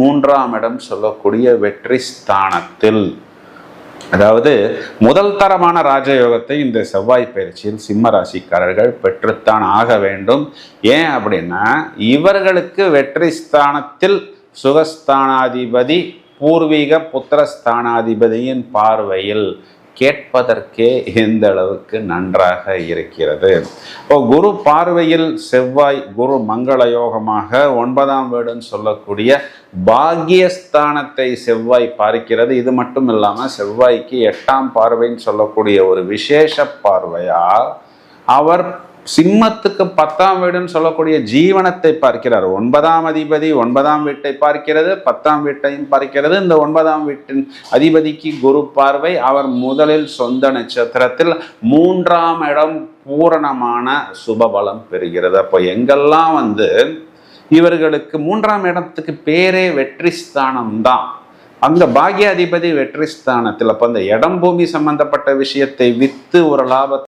மூன்றாம் இடம் சொல்லக்கூடிய வெற்றி ஸ்தானத்தில். அதாவது முதல் தரமான ராஜயோகத்தை இந்த செவ்வாய் பயிற்சியில் சிம்ம ராசிக்காரர்கள் பெற்றுத்தான் ஆக வேண்டும். ஏன் அப்படின்னா இவர்களுக்கு வெற்றி ஸ்தானத்தில் சுகஸ்தானாதிபதி பூர்வீக புத்திரஸ்தானாதிபதியின் பார்வையில் கேட்பதற்கே எந்த அளவுக்கு நன்றாக இருக்கிறது? இப்போ குரு பார்வையில் செவ்வாய் குரு மங்கள யோகமாக ஒன்பதாம் வீடுன்னு சொல்லக்கூடிய பாகியஸ்தானத்தை செவ்வாய் பார்க்கிறது. இது மட்டும் இல்லாமல் செவ்வாய்க்கு எட்டாம் பார்வைன்னு சொல்லக்கூடிய ஒரு விசேஷ பார்வையால் அவர் சிம்மத்துக்கு பத்தாம் வீடுன்னு சொல்லக்கூடிய ஜீவனத்தை பார்க்கிறார். ஒன்பதாம் அதிபதி ஒன்பதாம் வீட்டை பார்க்கிறது பத்தாம் வீட்டையும் பார்க்கிறது. இந்த ஒன்பதாம் வீட்டின் அதிபதிக்கு குரு பார்வை அவர் முதலில் சொந்த நட்சத்திரத்தில் மூன்றாம் இடம் பூரணமான சுபபலம் பெறுகிறது. அப்போ எங்கெல்லாம் வந்து இவர்களுக்கு மூன்றாம் இடத்துக்கு பேரே வெற்றி ஸ்தானம் தான். அந்த பாக்யாதிபதி வெற்றி ஸ்தானத்தில் அப்போ அந்த இடம் பூமி சம்பந்தப்பட்ட விஷயத்தை வித்து ஒரு லாபத்தை